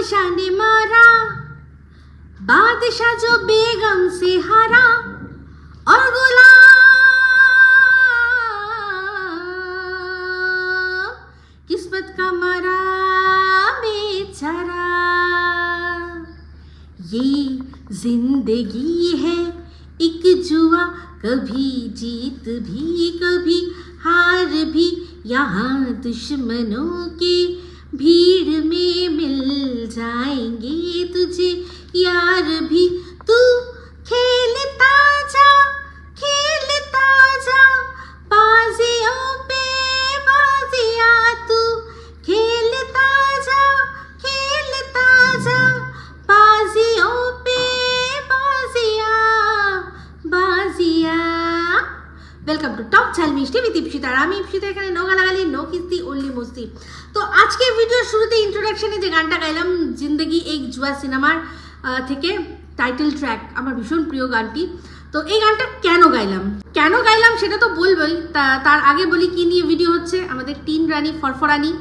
बादशाह ने मारा। बादशाह जो बेगम से हारा और गुलाम किस्मत का मरा, बेचारा। ये ज़िंदगी है, एक जुआ कभी जीत भी, कभी हार भी। यहाँ दुश्मनों के भीड़ में मिल जाएँगे तुझे यार भी। শুরুতে যে গানটা গাইলাম, জিন্দগি এক জুয়া সিনেমার থেকে টাইটেল ট্র্যাক আমার ভীষণ প্রিয় গানটি। তো এই গানটা কেন গাইলাম? কেন গাইলাম সেটা তো বলবোই, তা, তার আগে বলি কি নিয়ে ভিডিও হচ্ছে, আমাদের টিন রানী, ফরফরানি,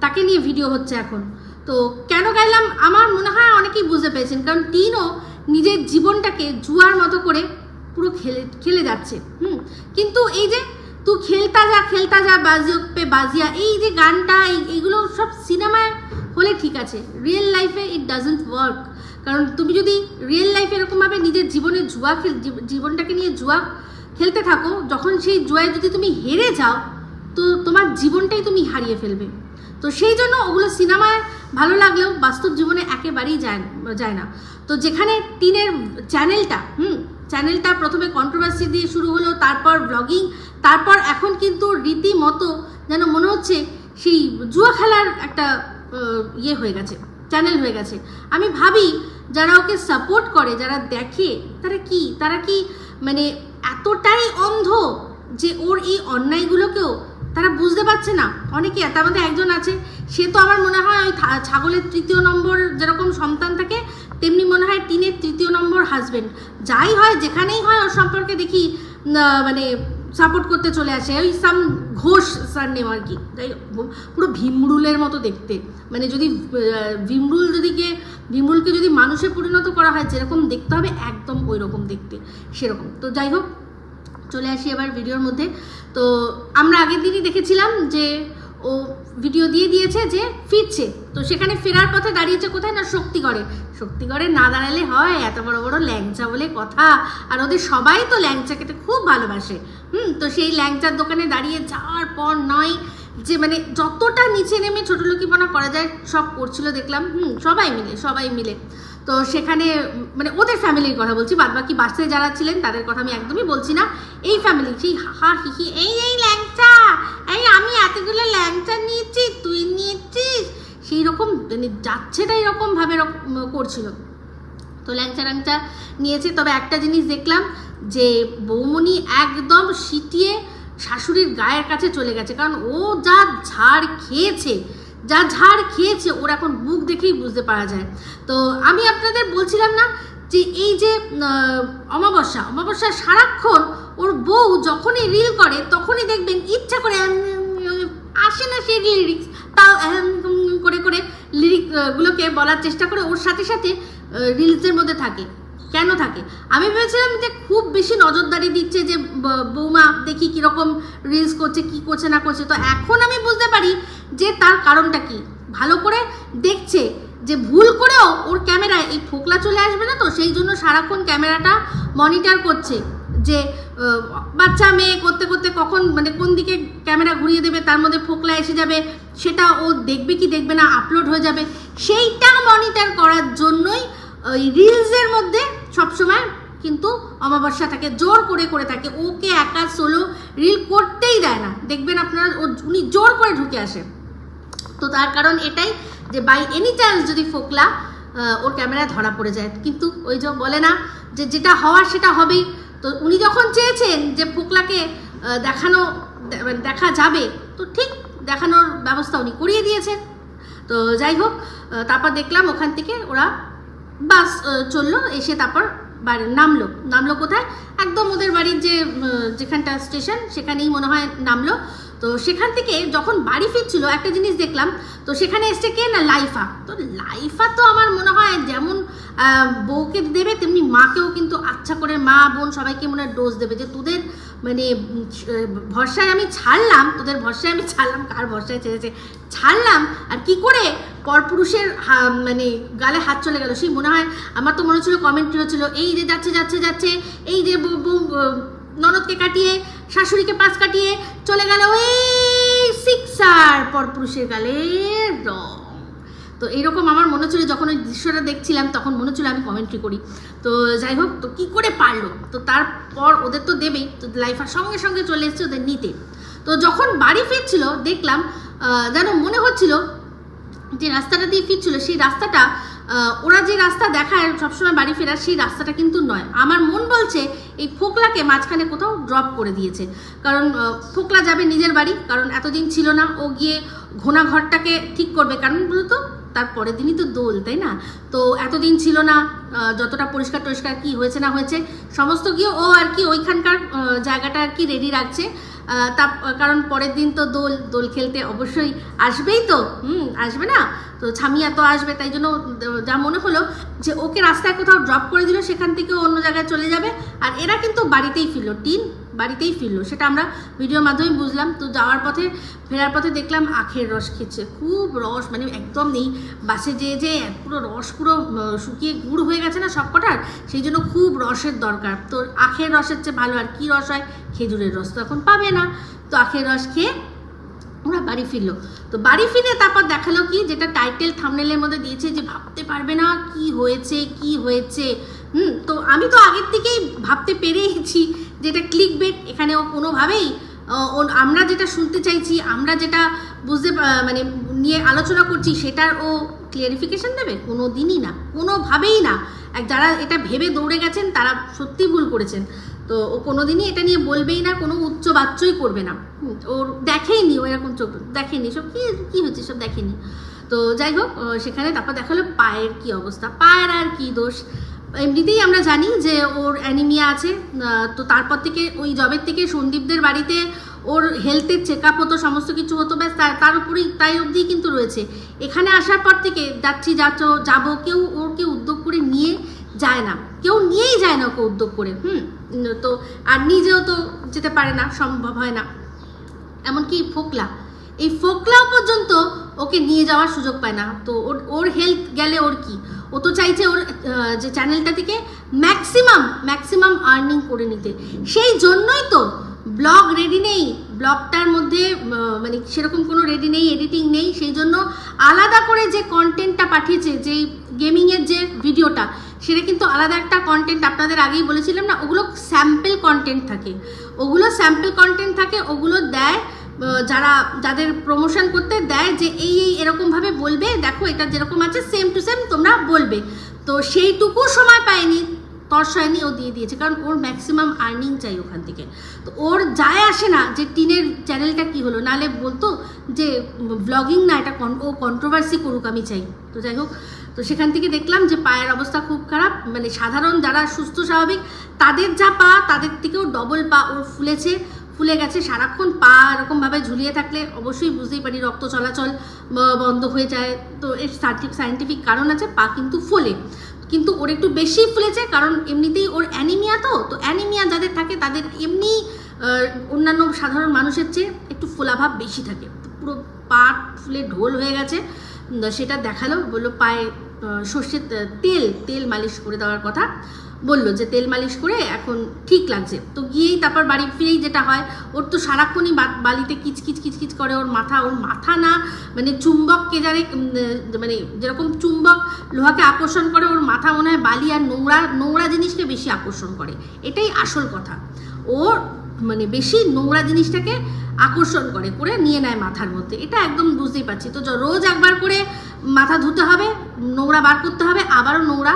তাকে নিয়ে ভিডিও হচ্ছে এখন। তো কেন গাইলাম? আমার মনে হয় অনেকেই বুঝতে পেরেছেন, কারণ টিনও নিজের জীবনটাকে জুয়ার মতো করে পুরো খেলে খেলে যাচ্ছে, হুম? কিন্তু এই যে তুই খেলতা যা খেলতা যা, বাজিও পে বাজিয়া, এই যে গানটা, এই- এইগুলো সব সিনেমায় হলে ঠিক আছে। রিয়েল লাইফে ইট ডাজেন্ট ওয়ার্ক কারণ তুমি যদি রিয়েল লাইফে এরকমভাবে নিজের জীবনে জুয়া খেল, জীব- জীবনটাকে নিয়ে জুয়া খেলতে থাকো, যখন সেই জুয়ায় যদি তুমি হেরে যাও, তো তোমার জীবনটাই তুমি হারিয়ে ফেলবে। তো সেই জন্য ওগুলো সিনেমায় ভালো লাগলেও বাস্তব জীবনে একেবারেই যায় যায় না। তো যেখানে টিনের চ্যানেলটা, হুম, চ্যানেলটা প্রথমে কন্ট্রোভার্সি দিয়ে শুরু হলো, তারপর ব্লগিং তারপর এখন কিন্তু রীতিমতো যেন মনে হচ্ছে সেই জুয়া খেলার একটা ইয়ে হয়ে গেছে চ্যানেল হয়ে গেছে। আমি ভাবি, যারা ওকে সাপোর্ট করে, যারা দেখে, তারা কি? তারা কি মানে এতটাই অন্ধ যে ওর এই অন্যায়গুলোকেও তারা বুঝতে পারছে না? অনেকে, তার মধ্যে একজন আছে, সে তো আমার মনে হয় ওই ছাগলের তৃতীয় নম্বর যেরকম সন্তান থাকে, তেমনি মনে হয় টিনের তৃতীয় নম্বর হাজবেন্ড যাই হয়, যেখানেই হয় ওর সম্পর্কে দেখি মানে সাপোর্ট করতে চলে আসে। ওই সাম ঘোষ সার নেম আর কি। তাই পুরো ভীমরুলের মতো দেখতে। মানে যদি ভীমরুল যদি কে ভীমরুলকে যদি মানুষে পরিণত করা হয়, যেরকম দেখতে হবে, একদম ওই রকম দেখতে। সেরকম। তো যাই হোক, চলে আসি এবার ভিডিওর মধ্যে। তো আমরা আগের দিনই দেখেছিলাম যে, ও ভিডিও দিয়ে দিয়েছে যে, ফিরছে। তো সেখানে ফেরার পথে দাঁড়িয়েছে কোথায় না শক্তিগড়ে। শক্তিগড়ে না দাঁড়ালে হয়, এত বড় বড় ল্যাংচা বলে কথা। আর ওদের সবাই তো ল্যাংচা খেতে খুব ভালোবাসে। হুম, তো সেই ল্যাংচার দোকানে দাঁড়িয়ে যাওয়ার পর নয় যে মানে যতটা নিচে নেমে ছোট লোকিপনা করা যায়, সব করছিল দেখলাম, হুম, সবাই মিলে সবাই মিলে। তো সেখানে মানে ওদের ফ্যামিলির কথা বলছি বাদ বাকি বাসে যারা ছিলেন তাদের কথা আমি একদমই বলছি না। এই ফ্যামিলি সেই হা হিহি এই এই ল্যাংচা, এই আমি এতগুলো ল্যাংচা নিয়েছি তুই নিয়েছিস সেই রকম মানে যাচ্ছেটা তাই রকম ভাবে করছিল। তো ল্যাংচা ল্যাংচা নিয়েছে। তবে একটা জিনিস দেখলাম যে বৌমনি একদম সিটিয়ে শাশুড়ির গায়ের কাছে চলে গেছে। কারণ ও যা ঝাড় খেয়েছে, যা ঝাড় খেয়েছে, ওর এখন মুখ দেখেই বুঝতে পারা যায়। তো আমি আপনাদের বলছিলাম না যে এই যে অমাবস্যা অমাবস্যা সারাক্ষণ ওর বউ যখনই রিল করে, তখনই দেখবেন ইচ্ছা করে আসে না সেই লিরিক্স তাও করে করে লিরিক গুলোকে বলার চেষ্টা করে। ওর সাথে সাথে রিলসের মধ্যে থাকে। কেন থাকে? আমি ভেবেছিলাম যে খুব বেশি নজরদারি দিচ্ছে যে বৌমা দেখি কীরকম রিলস করছে, কি করছে, না করছে। তো এখন আমি বুঝতে পারি যে তার কারণটা কি। ভালো করে দেখছে যে ভুল করেও ওর ক্যামেরায় এই ফোকলা চলে আসবে না তো? সেই জন্য সারাক্ষণ ক্যামেরাটা মনিটর করছে যে বাচ্চা, মেয়ে করতে করতে কখন মানে কোন দিকে ক্যামেরা ঘুরিয়ে দেবে, তার মধ্যে ফোকলা এসে যাবে, সেটা ও দেখবে কি দেখবে না আপলোড হয়ে যাবে। সেইটা মনিটর করার জন্যই ওই রিলসের মধ্যে সবসময় কিন্তু অমাবস্যা থাকে, জোর করে করে থাকে। ওকে একা সোলো রিল করতেই দেয় না। দেখবেন আপনারা ও- উনি জোর করে ঢুকে আসে। তো তার কারণ এটাই যে বাই এনি চান্স যদি ফোকলা ওর ক্যামেরায় ধরা পড়ে যায়। কিন্তু ওই যে বলে না যে যেটা হওয়ার সেটা হবেই। তো উনি যখন চেয়েছেন যে ফোকলাকে দেখানো মানে দেখা যাবে, তো ঠিক দেখানোর ব্যবস্থা উনি করিয়ে দিয়েছেন। তো যাই হোক তারপর দেখলাম ওখান থেকে ওরা বাস চলল, এসে তারপর বাড়ি নামলো। নামলো কোথায়? একদম ওদের বাড়ির যে যেখানটা স্টেশন, সেখানেই মনে হয় নামলো। তো সেখান থেকে যখন বাড়ি ফিরছিল, একটা জিনিস দেখলাম, তো সেখানে এসছে কে না? লাইফা। তো লাইফা তো আমার মনে হয় যেমন বউকে দেবে, তেমনি মাকেও কিন্তু আচ্ছা করে মা, বোন সবাইকে মনে হয় ডোজ দেবে। যে তোদের মানে ভরসায় আমি ছাড়লাম, তোদের ভরসায় আমি ছাড়লাম, কার ভরসায় ছেড়েছে? ছাড়লাম, আর কি করে পরপুরুষের মানে গালে হাত চলে গেল? সেই মনে হয় আমার তো মনে হচ্ছিল কমেন্ট্রি হচ্ছিল এই যে যাচ্ছে যাচ্ছে যাচ্ছে, এই যে ননদকে কাটিয়ে শাশুড়িকে পাশ কাটিয়ে চলে গেল ওই সিক্সার পরপুরুষের গালে রং। তো এরকম আমার মনে হচ্ছিল, যখন ওই দৃশ্যটা দেখছিলাম, তখন মনে হচ্ছিল আমি কমেন্ট্রি করি। তো যাই হোক, তো কী করে পারল? তো তারপর ওদের তো দেবেই তো লাইফার সঙ্গে সঙ্গে চলে এসছে ওদের নিতে। তো যখন বাড়ি ফিরছিল, দেখলাম যেন মনে হচ্ছিল যে রাস্তাটা দিয়ে ফিরছিল, সেই রাস্তাটা ওরা যে রাস্তা দেখায়, সবসময় বাড়ি ফেরার সেই রাস্তাটা কিন্তু নয়। আমার মন বলছে এই ফোকলাকে মাঝখানে কোথাও ড্রপ করে দিয়েছে। কারণ ফোকলা যাবে নিজের বাড়ি, কারণ এতদিন ছিল না, ও গিয়ে ঘোনা ঘরটাকে ঠিক করবে। কারণ বলতো, তার পরের দিনই তো দোল, তাই না? তো এতদিন ছিল না যতটা পরিষ্কার টরিষ্কার কি হয়েছে না হয়েছে, সমস্ত গিয়ে ও আর কি ওইখানকার জায়গাটা আর কি রেডি রাখছে। তা কারণ পরের দিন তো দোল দোল খেলতে অবশ্যই আসবেই তো, হুম, আসবে না? তো ছামিয়া তো আসবে, তাই জন্য যা মনে হলো যে ওকে রাস্তায় কোথাও ড্রপ করে দিল, সেখান থেকে অন্য জায়গায় চলে যাবে। আর এরা কিন্তু বাড়িতেই ফিরল। টিন বাড়িতেই ফিরলো। সেটা আমরা ভিডিওর মাধ্যমে বুঝলাম। তো যাওয়ার পথে, ফেরার পথে দেখলাম আখের রস খেচ্ছে খুব রস মানে একদম নেই। বাসে যে যে পুরো রস পুরো শুকিয়ে গুড় হয়ে গেছে না সব কটার সেই জন্য খুব রসের দরকার। তো আখের রসের চেয়ে ভালো। আর কি রস হয়? খেজুরের রস। তো এখন পাবে না। তো আখের রস খেয়ে ওরা বাড়ি ফিরলো। তো বাড়ি ফিরে তারপর দেখাল কি? যেটা টাইটেল থামনেলের মধ্যে দিয়েছে যে ভাবতে পারবে না কি হয়েছে কি হয়েছে। হুম, তো আমি তো আগের থেকেই ভাবতে পেরেইছি যে এটা ক্লিক বেট এখানে কোনোভাবেই আমরা যেটা শুনতে চাইছি, আমরা যেটা বুঝতে মানে নিয়ে আলোচনা করছি, সেটার ও ক্লিয়ারিফিকেশন দেবে? কোনো দিনই না, কোনোভাবেই না। যারা এটা ভেবে দৌড়ে গেছেন, তারা সত্যি ভুল করেছেন। তো ও কোনোদিনই এটা নিয়ে বলবেই না, কোনো উচ্চ বাচ্চই করবে না। ওর দেখেইনি, ও এরকম চোখ দেখেনি সব কি, কী হচ্ছে, সব দেখেনি তো যাই হোক সেখানে তারপর দেখাল পায়ের কি অবস্থা, পায়ের আর কি দোষ। এমনিতেই আমরা জানি যে ওর অ্যানিমিয়া আছে তো তারপর থেকে ওই জবের থেকে সন্দীপদের বাড়িতে ওর হেলথের চেক আপ হতো, সমস্ত কিছু হতো, ব্যাস তার উপরেই তাই অবধি কিন্তু রয়েছে। এখানে আসার পর থেকে যাচ্ছি, যাচ্ছ, যাব, কেউ ওকে উদ্যোগ করে নিয়ে যায় না। কেউ নিয়েই যায় না ওকে উদ্যোগ করে, হুম? তো, আর নিজেও তো যেতে পারে না, সম্ভব হয় না। এমনকি ফোকলা এই ফোকলাও পর্যন্ত ওকে নিয়ে যাওয়ার সুযোগ পায় না। তো ওর ওর হেলথ গেলে ওর কি? ও তো চাইছে ওর যে চ্যানেলটা থেকে ম্যাক্সিমাম ম্যাক্সিমাম আর্নিং করে নিতে। সেই জন্যই তো ব্লগ রেডি নেই। ব্লগটার মধ্যে মানে সেরকম কোনো রেডি নেই এডিটিং নেই। সেই জন্য আলাদা করে যে কন্টেন্টটা পাঠিয়েছে, যেই গেমিংয়ের যে ভিডিওটা সেটা কিন্তু আলাদা একটা কন্টেন্ট আপনাদের আগেই বলেছিলাম না, ওগুলো স্যাম্পল কন্টেন্ট থাকে। ওগুলো স্যাম্পল কন্টেন্ট থাকে, ওগুলো দেয় যারা, যাদের প্রমোশন করতে দেয় যে এই এই এরকমভাবে বলবে, দেখো এটা যেরকম আছে সেম টু সেম তোমরা বলবে। তো সেইটুকু সময় পায়নি তর্সায়নি ও দিয়ে দিয়েছে, কারণ ওর ম্যাক্সিমাম আর্নিং চাই ওখান থেকে। তো ওর যায় আসে না যে টিনের চ্যানেলটা কি হলো, নালে বলতো যে ব্লগিং না, এটা ও কন্ট্রোভার্সি করুক, আমি চাই। তো যাই হোক, তো সেখান থেকে দেখলাম যে পায়ের অবস্থা খুব খারাপ মানে সাধারণ যারা সুস্থ, স্বাভাবিক, তাদের যা পা, তাদের থেকেও ডবল পা ওর ফুলেছে। ফুলে গেছে। সারাক্ষণ পা এরকমভাবে ঝুলিয়ে থাকলে অবশ্যই বুঝতেই পারি রক্ত চলাচল বন্ধ হয়ে যায়। তো এর সাইন্টিফিক কারণ আছে, পা কিন্তু ফোলে। কিন্তু ওর একটু বেশি ফুলেছে কারণ এমনিতেই ওর অ্যানিমিয়া তো। তো অ্যানিমিয়া যাদের থাকে, তাদের এমনি অন্যান্য সাধারণ মানুষের চেয়ে একটু ফোলাভাব বেশি থাকে। পুরো পা ফুলে ঢোল হয়ে গেছে। সেটা দেখাল, বলল পায়ে সর্ষের তেল তেল মালিশ করে দেওয়ার কথা। বলল যে তেল মালিশ করে এখন ঠিক লাগছে। তো গিয়েই তারপর বাড়ি ফিরেই যেটা হয়, ওর তো সারাক্ষণই বালিতে কিচকিচ কিচকিচ করে ওর মাথা ওর মাথা না মানে চুম্বক কে জানে মানে যেরকম চুম্বক লোহাকে আকর্ষণ করে, ওর মাথা মনে হয় বালি আর নোংরা নোংরা জিনিসকে বেশি আকর্ষণ করে। এটাই আসল কথা। ওর মানে বেশি নোংরা জিনিসটাকে আকর্ষণ করে করে নিয়ে নেয় মাথার মধ্যে। এটা একদম বুঝতেই পারছি। তো রোজ একবার করে মাথা ধুতে হবে, নোংরা বার করতে হবে, আবারও নোংরা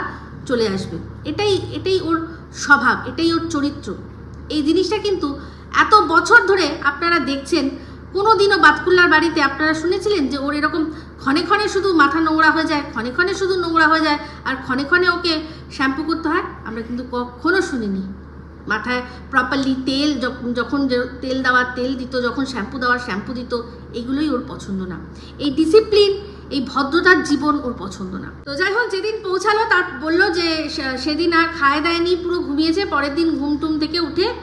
চলে আসবে। এটাই এটাই ওর স্বভাব, এটাই ওর চরিত্র। এই জিনিসটা কিন্তু এত বছর ধরে আপনারা দেখছেন কোনো দিনও বাতকুল্লার বাড়িতে আপনারা শুনেছিলেন যে ওর এরকম ক্ষণে ক্ষণে শুধু মাথা নোংরা হয়ে যায়, ক্ষণে ক্ষণে শুধু নোংরা হয়ে যায়, আর ক্ষণে ক্ষণে ওকে শ্যাম্পু করতে হয়? আমরা কিন্তু কখনো শুনিনি। মাথায় প্রপারলি তেল যখন তেল দেওয়ার তেল দিত, যখন শ্যাম্পু দেওয়ার শ্যাম্পু দিত, এগুলোই ওর পছন্দ না। এই ডিসিপ্লিন এই ভদ্রতার জীবন ওর পছন্দ না। তো যাই হোক, যেদিন পৌঁছালো, তার বলল যে সেদিন আর খায় দেয়নি, পুরো ঘুমিয়েছে। পরের দিন ঘুম টুম থেকে উঠে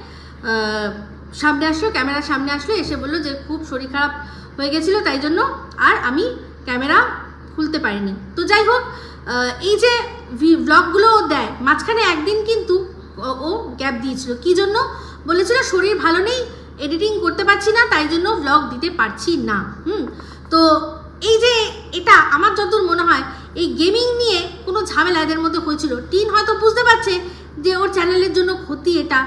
সামনে আসলো, ক্যামেরার সামনে আসলো, এসে বলল যে খুব শরীর খারাপ হয়ে গেছিল, তাই জন্য আর আমি ক্যামেরা খুলতে পারিনি। তো যাই হোক এই যে ব্লগগুলো ও দেয়, মাঝখানে একদিন কিন্তু ও- ও গ্যাপ দিয়েছিল। কি জন্য? বলেছিল শরীর ভালো নেই এডিটিং করতে পারছি না, তাই জন্য ব্লগ দিতে পারছি না। হুম, তো এই যে এটা আমার যতদূর মনে হয়, এই গেমিং নিয়ে কোনো ঝামেলা এদের মধ্যে হয়েছিল। টিন হয়তো বুঝতে পারছে যে ওর চ্যানেলের জন্য ক্ষতি এটা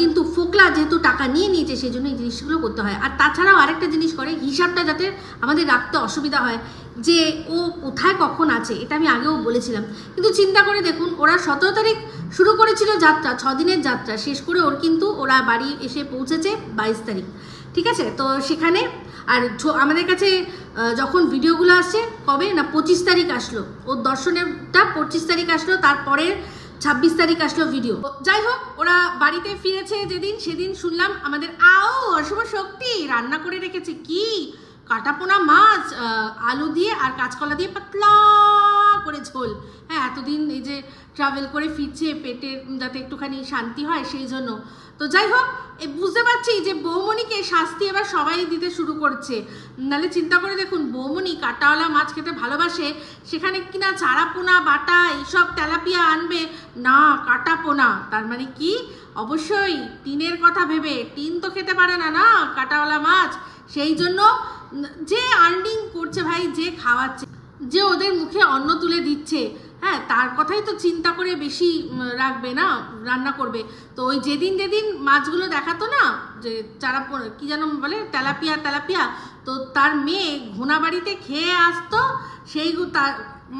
কিন্তু ফোকলা যেহেতু টাকা নিয়ে নিয়েছে, সেই জন্য এই জিনিসগুলো করতে হয়। আর তাছাড়াও আরেকটা জিনিস করে, হিসাবটা যাতে আমাদের রাখতে অসুবিধা হয়, যে ও কোথায় কখন আছে, এটা আমি আগেও বলেছিলাম। কিন্তু চিন্তা করে দেখুন, ওরা সতেরো তারিখ শুরু করেছিল যাত্রা, ছদিনের যাত্রা। শেষ করে ওর কিন্তু ওরা বাড়ি এসে পৌঁছেছে বাইশ তারিখ। ঠিক আছে? তো সেখানে আর আমাদের কাছে যখন ভিডিওগুলো আসছে কবে? না, পঁচিশ তারিখ আসলো। ওর দর্শনেরটা পঁচিশ তারিখ আসলো, তারপরে ছাব্বিশ তারিখ আসলো ভিডিও। যাই হোক, ওরা বাড়িতে ফিরেছে যেদিন, সেদিন শুনলাম আমাদের আও অশুভ শক্তি রান্না করে রেখেছে। কি? কাটাপোনা মাছ আলু দিয়ে আর কাঁচকলা দিয়ে পাতলা করে ঝোল। হ্যাঁ এতদিন এই যে ট্রাভেল করে ফিরছে, পেটের যাতে একটুখানি শান্তি হয় সেই জন্য। তো যাই হোক বুঝতে পারছি যে বৌমণিকে শাস্তি এবার সবাই দিতে শুরু করছে। নাহলে চিন্তা করে দেখুন, বৌমণি কাটাওয়ালা মাছ খেতে ভালোবাসে, সেখানে কিনা চারাপোনা, বাটা, এইসব তেলাপিয়া আনবে? না, কাটাপোনা। তার মানে কি? অবশ্যই টিনের কথা ভেবে, টিন তো খেতে পারে না না, কাটাওয়ালা মাছ। সেই জন্য যে আর্নিং করছে ভাই, যে খাওয়াচ্ছে, যে ওদের মুখে অন্ন তুলে দিচ্ছে। হ্যাঁ তার কথাই তো চিন্তা করে বেশি রাখবে না, রান্না করবে। তো ওই যেদিন যেদিন মাছগুলো দেখাতো না, যে চারা কি যেন বলে, তেলাপিয়া তেলাপিয়া, তো তার মেয়ে ঘোনা বাড়িতে খেয়ে আসতো, সেই তার,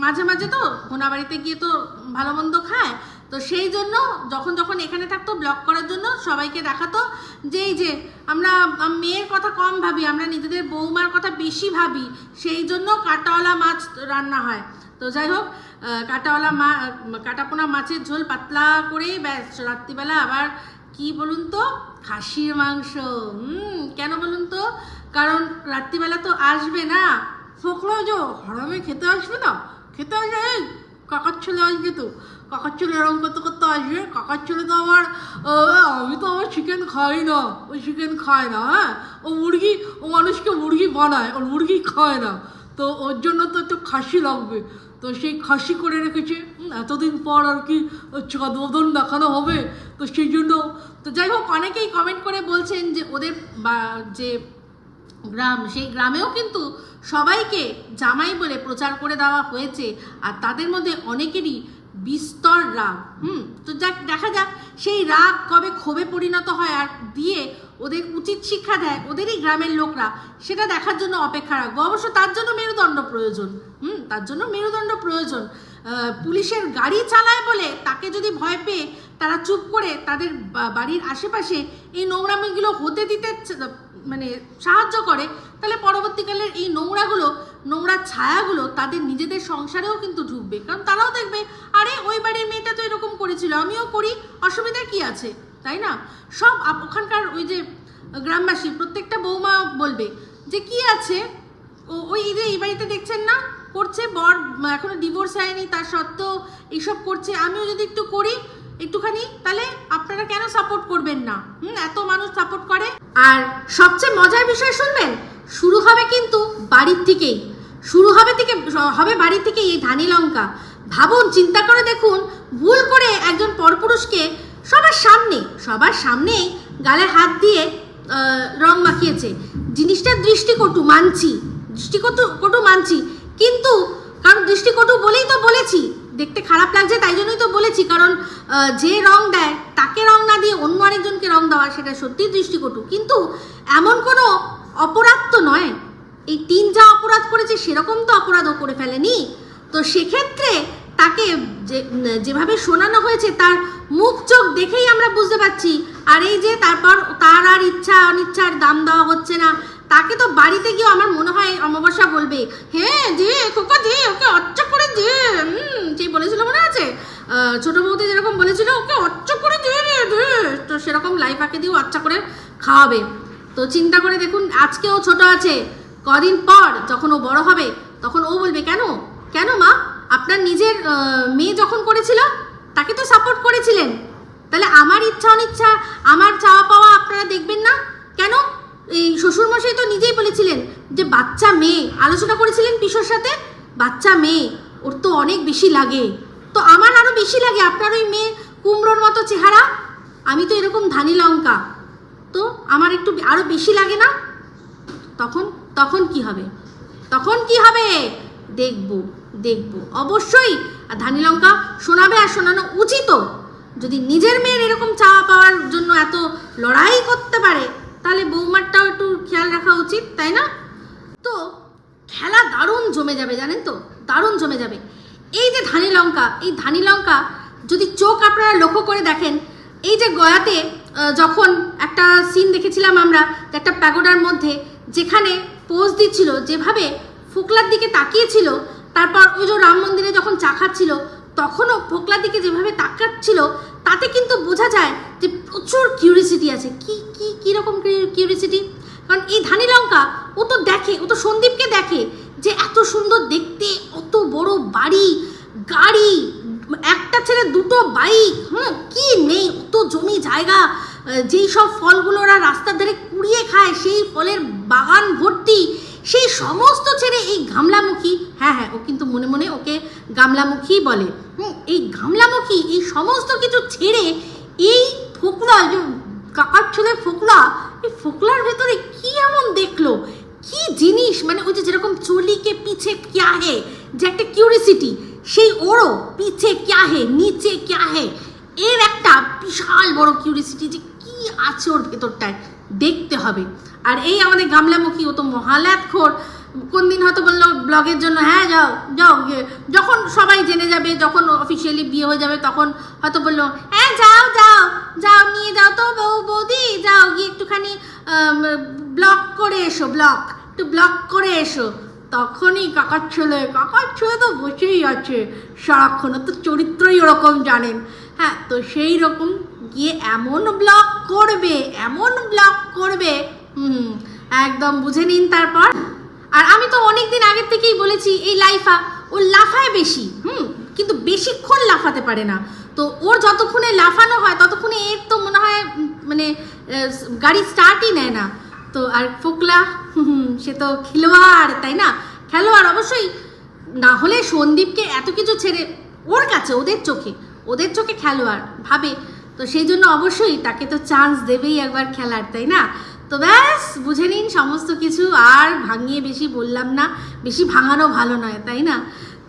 মাঝে মাঝে তো ঘোনা বাড়িতে গিয়ে তো ভালো মন্দ খায়। তো সেই জন্য যখন যখন এখানে থাকতো ব্লগ করার জন্য সবাইকে দেখাতো, যে এই যে আমরা মেয়ের কথা কম ভাবি, আমরা নিজেদের বৌমার কথা বেশি ভাবি, সেই জন্য কাটাওয়ালা মাছ রান্না হয়। তো যাই হোক কাটাওয়ালা মা কাটাপোনা মাছের ঝোল পাতলা করেই ব্যাস, রাত্রিবেলা আবার কি বলুন তো, খাসির মাংস। হুম, কেন বলুন তো? কারণ রাত্রিবেলা তো আসবে না। ফোকলো যে হরমে খেতে আসবে না? খেতে আসবে কাকার ছেলে আসবে তো। কাকার ছেলে এরকম করতে করতে আসবে। কাকার ছেলে তো আবার আমি তো আবার চিকেন খাই না। ও চিকেন খায় না হ্যাঁ? ও মুরগি, ও মানুষকে মুরগি বানায় ওর মুরগি খায় না। তো ওর জন্য তো একটু খাসি লাগবে। তো সেই খাসি করে রেখেছে। এতদিন পর আর কি চাঁদোদন দেখানো হবে। তো সেই জন্য, তো যাই হোক, অনেকেই কমেন্ট করে বলছেন যে ওদের যে গ্রাম, সেই গ্রামেও কিন্তু সবাইকে জামাই বলে প্রচার করে দেওয়া হয়েছে। আর তাদের মধ্যে অনেকেরই বিস্তর রাগ। হুম, তো যাক, দেখা যাক, সেই রাগ কবে ক্ষোভে পরিণত হয় আর দিয়ে ওদের উচিত শিক্ষা দেয়, ওদেরই গ্রামের লোকরা, সেটা দেখার জন্য অপেক্ষা রাখব। অবশ্য তার জন্য মেরুদণ্ড প্রয়োজন। হুম, তার জন্য মেরুদণ্ড প্রয়োজন। পুলিশের গাড়ি চালায় বলে তাকে যদি ভয় পেয়ে তারা চুপ করে তাদের বাড়ির আশেপাশে এই নোংরামিগুলো হতে দিতে মানে সাহায্য করে, তাহলে পরবর্তীকালে এই নোংরাগুলো, নোংরা ছায়াগুলো তাদের নিজেদের সংসারেও কিন্তু ঢুকবে। কারণ তারাও দেখবে, আরে, ওই বাড়ির মেয়েটা তো এরকম করেছিল, আমিও করি, অসুবিধা কি আছে? তাই না? সব ওখানকার ওই যে গ্রামবাসী, প্রত্যেকটা বৌমা বলবে যে কি আছে? ওই যে এই বাড়িতে দেখছেন না? করছে বর এখনও ডিভোর্স হয়নি তার সত্ত্বেও এইসব করছে। আমিও যদি একটু করি, একটুখানি, তাহলে আপনারা কেন সাপোর্ট করবেন না? হুম, এত মানুষ সাপোর্ট করে। আর সবচেয়ে মজার বিষয় শুনবেন? শুরু হবে কিন্তু বাড়ির থেকেই। শুরু হবে থেকে, হবে বাড়ি থেকে এই ধানি লঙ্কা। ভাবুন, চিন্তা করে দেখুন, ভুল করে একজন পরপুরুষকে সবার সামনে, সবার সামনেই গালে হাত দিয়ে রং মাখিয়েছে। জিনিসটা দৃষ্টিকটু মানছি, দৃষ্টিকটু, কটু মানছি, কিন্তু কারণ দৃষ্টিকটু বলেই তো বলেছি, দেখতে খারাপ লাগছে তাই জন্যই তো বলেছি, কারণ যে রং দেয়, তাকে রং না দিয়ে অন্য আরেকজনকে রং দেওয়া সেটা সত্যিই দৃষ্টিকটু। কিন্তু এমন কোনো অপরাধ তো নয়। এই তিন যা অপরাধ করেছে, সেরকম তো অপরাধও করে ফেলেনি। তো সেক্ষেত্রে তাকে যে, যেভাবে শোনানো হয়েছে, তার মুখ চোখ দেখেই আমরা বুঝতে পারছি। আর এই যে, তারপর তার আর ইচ্ছা অনিচ্ছার দাম দেওয়া হচ্ছে না। তাকে তো বাড়িতে গিয়ে আমার মনে হয় অমাবস্যা বলবে। হ্যাঁ দে খোকা দে ওকে অচ্চা করে হুম সেই বলেছিল মনে আছে? ছোট বউতে যেরকম বলেছিল, ওকে অচ্চা করে দে রে দে সেরকম লাইফ আঁকে দিয়েও আচ্ছা করে খাওয়াবে। তো চিন্তা করে দেখুন, আজকেও ছোট আছে। কদিন পর যখন ও বড় হবে, তখন ও বলবে, কেন? কেন মা? আপনার নিজের মেয়ে যখন করেছিল, তাকে তো সাপোর্ট করেছিলেন। তাহলে আমার ইচ্ছা, অনিচ্ছা, আমার চাওয়া পাওয়া আপনারা দেখবেন না? কেন? এই শ্বশুরমশাই তো নিজেই বলেছিলেন যে, বাচ্চা মেয়ে। আলোচনা করেছিলেন পিসোর সাথে? বাচ্চা মেয়ে, ওর তো অনেক বেশি লাগে। তো আমার আরও বেশি লাগে, আপনার ওই মেয়ে কুমড়োর মতো চেহারা। আমি তো এরকম ধানি লঙ্কা। তো আমার একটু আরও বেশি লাগে না? তখন তখন কি হবে? তখন কি হবে? দেখব। দেখব। অবশ্যই। আর ধানি লঙ্কা শোনাবে আর শোনানো উচিতও যদি নিজের মেয়ের এরকম চাওয়া পাওয়ার জন্য এত লড়াই করতে পারে, তাহলে বৌমারটাও একটু খেয়াল রাখা উচিত, তাই না? তো খেলা দারুণ জমে যাবে, জানেন তো? দারুণ জমে যাবে। এই যে ধানি লঙ্কা, এই ধানি লঙ্কা যদি চোখ আপনারা লক্ষ্য করে দেখেন, এই যে গয়াতে যখন একটা সিন দেখেছিলাম আমরা একটা প্যাগোডার মধ্যে যেখানে পোজ দিচ্ছিল, যেভাবে ফোকলার দিকে তাকিয়েছিল তারপর ওই যে রাম মন্দিরে যখন চা খাচ্ছিল, তখনও ফোকলার দিকে যেভাবে তাকাচ্ছিল, তাতে কিন্তু বোঝা যায় যে প্রচুর কিউরিসিটি আছে। কি কি কীরকম কিউরিসিটি কারণ এই ধানি লঙ্কা ও তো দেখে, ও তো সন্দীপকে দেখে যে এত সুন্দর দেখতে, অত বড় বাড়ি, গাড়ি, একটা ছেলে, দুটো বাইক হুম, কি নেই, অত জমি জায়গা যেই সব ফলগুলো ওরা রাস্তার ধারে কুড়িয়ে খায়, সেই ফলের বাগান ভর্তি সেই সমস্ত ছেড়ে এই গামলামুখী হ্যাঁ হ্যাঁ ও কিন্তু মনে মনে ওকে গামলামুখী বলে। হুম, এই গামলামুখী, এই সমস্ত কিছু ছেড়ে এই ফোকলা যে কাকার ছেলে ফোকলা, এই ফোকলার ভেতরে কি এমন দেখল? কি জিনিস? মানে ওই যে যেরকম চলিকে পিছে ক্যা হে, যে একটা কিউরিসিটি সেই ওরও পিছে ক্যা হে, নিচে ক্যা হে। এর একটা বিশাল বড় কিউরিসিটি যে কি আছে ওর ভেতরটায়, দেখতে হবে। আর এই আমাদের গামলামুখী, ও তো মহালাতখোর কোন দিন হয়তো বলল ব্লগের জন্য হ্যাঁ যাও যাও, গিয়ে যখন সবাই জেনে যাবে, যখন অফিসিয়ালি বিয়ে হয়ে যাবে, তখন হয়তো বলল হ্যাঁ যাও যাও যাও, নিয়ে যাও তো বউ, বৌদি, যাও, গিয়ে একটুখানি ব্লক করে এসো, ব্লক, একটু ব্লক করে এসো। তখনই কাকার ছেলে কাকার ছেলে তো বসেই আছে, সারাক্ষণ তো চরিত্রই ওরকম জানেন। হ্যাঁ তো সেই রকম গিয়ে এমন ব্লক করবে, এমন ব্লক করবে হুম, একদম বুঝে নিন তারপর। আর আমি তো অনেক দিন আগের থেকেই বলেছি, এই লাইফা ও লাফায় বেশি, হুম, কিন্তু বেশিক্ষণ লাফাতে পারে না। তো ওর যতক্ষণে লাফানো হয়, ততক্ষণে এর তো মনে হয় মানে গাড়ি স্টার্টই নেয় না। তো আর ফোকলা সে তো খেলোয়াড়, তাই না? খেলোয়াড় অবশ্যই, না হলে সন্দীপকে এত কিছু ছেড়ে ওর কাছে, ওদের চোখে ওদের চোখে খেলোয়াড় ভাবে। তো সেই জন্য অবশ্যই তাকে তো চান্স দেবেই একবার খেলার, তাই না? তো ব্যাস, বুঝে নিন সমস্ত কিছু। আর ভাঙিয়ে বেশি বললাম না, বেশি ভাঙানো ভালো নয়, তাই না?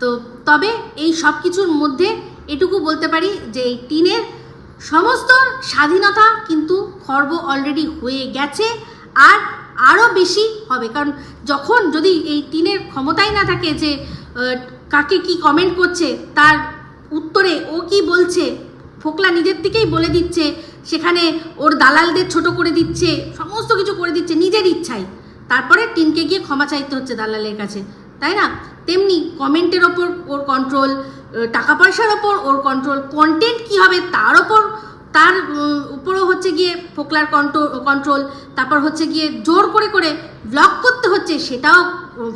তো তবে এই সব কিছুর মধ্যে এটুকু বলতে পারি যে এই টিনের সমস্ত স্বাধীনতা কিন্তু খর্ব অলরেডি হয়ে গেছে আর আরও বেশি হবে। কারণ যখন যদি এই টিনের ক্ষমতাই না থাকে যে কাকে কি কমেন্ট করছে, তার উত্তরে ও কি বলছে, ফোকলা নিজের থেকেই বলে দিচ্ছে সেখানে ওর দালালদের ছোট করে দিচ্ছে, সমস্ত কিছু করে দিচ্ছে নিজের ইচ্ছায়। তারপরে টিনকে গিয়ে ক্ষমা চাইতে হচ্ছে দালালের কাছে, তাই না? তেমনি কমেন্টের ওপর ওর কন্ট্রোল টাকা পয়সার ওপর ওর কন্ট্রোল কন্টেন্ট কী হবে তার ওপর, তার উপরও হচ্ছে গিয়ে ফোকলার কন্ট্রোল কন্ট্রোল তারপর হচ্ছে গিয়ে জোর করে করে ব্লক করতে হচ্ছে, সেটাও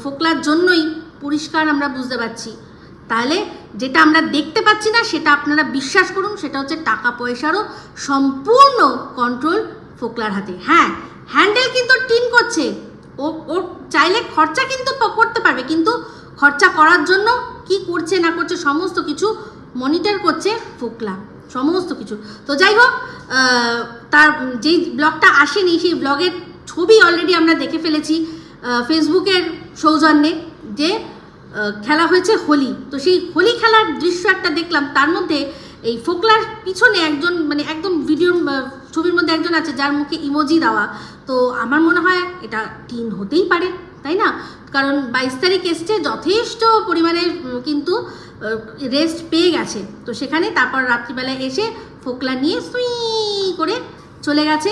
ফোকলার জন্যই পরিষ্কার আমরা বুঝতে পারছি। তাহলে যেটা আমরা দেখতে পাচ্ছি না, সেটা আপনারা বিশ্বাস করুন, সেটা হচ্ছে টাকা পয়সারও সম্পূর্ণ কন্ট্রোল ফোকলার হাতে। হ্যাঁ হ্যান্ডেল কিন্তু টিন করছে। ও ও চাইলে খরচা কিন্তু করতে পারবে, কিন্তু খরচা করার জন্য কি করছে, না করছে, সমস্ত কিছু মনিটর করছে ফোকলা, সমস্ত কিছু। তো যাই হোক তার যেই ব্লগটা আসেনি, সেই ব্লগের ছবি অলরেডি আমরা দেখে ফেলেছি ফেসবুকের সৌজন্যে, যে খেলা হয়েছে হোলি। তো সেই হোলি খেলার দৃশ্য একটা দেখলাম। তার মধ্যে এই ফোকলার পিছনে একজন মানে একদম ভিডিওর ছবির মধ্যে একজন আছে, যার মুখে ইমোজি দেওয়া। তো আমার মনে হয় এটা টিন হতেই পারে, তাই না? কারণ বাইশ তারিখ এসছে, যথেষ্ট পরিমাণে কিন্তু রেস্ট পেয়ে গেছে। তো সেখানে তারপর রাত্রিবেলায় এসে ফোকলা নিয়ে সুই করে চলে গেছে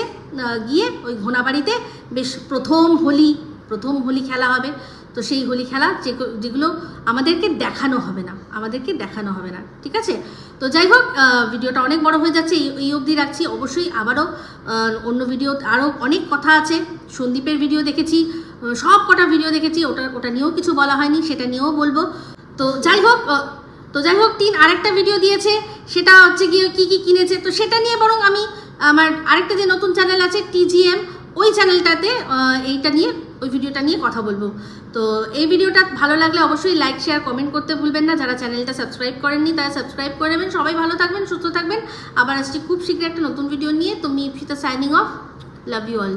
গিয়ে ওই ঘোনাবাড়িতে বেশ প্রথম হোলি প্রথম হোলি খেলা হবে। তো সেই হোলি খেলা যে যেগুলো আমাদেরকে দেখানো হবে না, আমাদেরকে দেখানো হবে না, ঠিক আছে? তো যাই হোক ভিডিওটা অনেক বড় হয়ে যাচ্ছে, এই- অবধি রাখছি। অবশ্যই আবারও অন্য ভিডিও, আরও অনেক কথা আছে। সন্দীপের ভিডিও দেখেছি সব কটা ভিডিও দেখেছি, ওটা ওটা নিয়েও কিছু বলা হয়নি, সেটা নিয়েও বলব। তো যাই হোক তো যাই হোক তিন আরেকটা ভিডিও দিয়েছে, সেটা হচ্ছে গিয়ে কী কী কিনেছে, তো সেটা নিয়ে বরং আমি আমার আরেকটা যে নতুন চ্যানেল আছে, টিজিএম, ওই চ্যানেলটাতে এইটা নিয়ে ওই ভিডিওটা নিয়ে কথা বলব। তো এই ভিডিওটা ভালো লাগলে অবশ্যই লাইক শেয়ার কমেন্ট করতে ভুলবেন না। যারা চ্যানেলটা সাবস্ক্রাইব করেননি, তারা সাবস্ক্রাইব করে নেবেন। সবাই ভালো থাকবেন, সুস্থ থাকবেন। আবার আসছি খুব শীঘ্র একটা নতুন ভিডিও নিয়ে। তো me Ipsita signing off love you all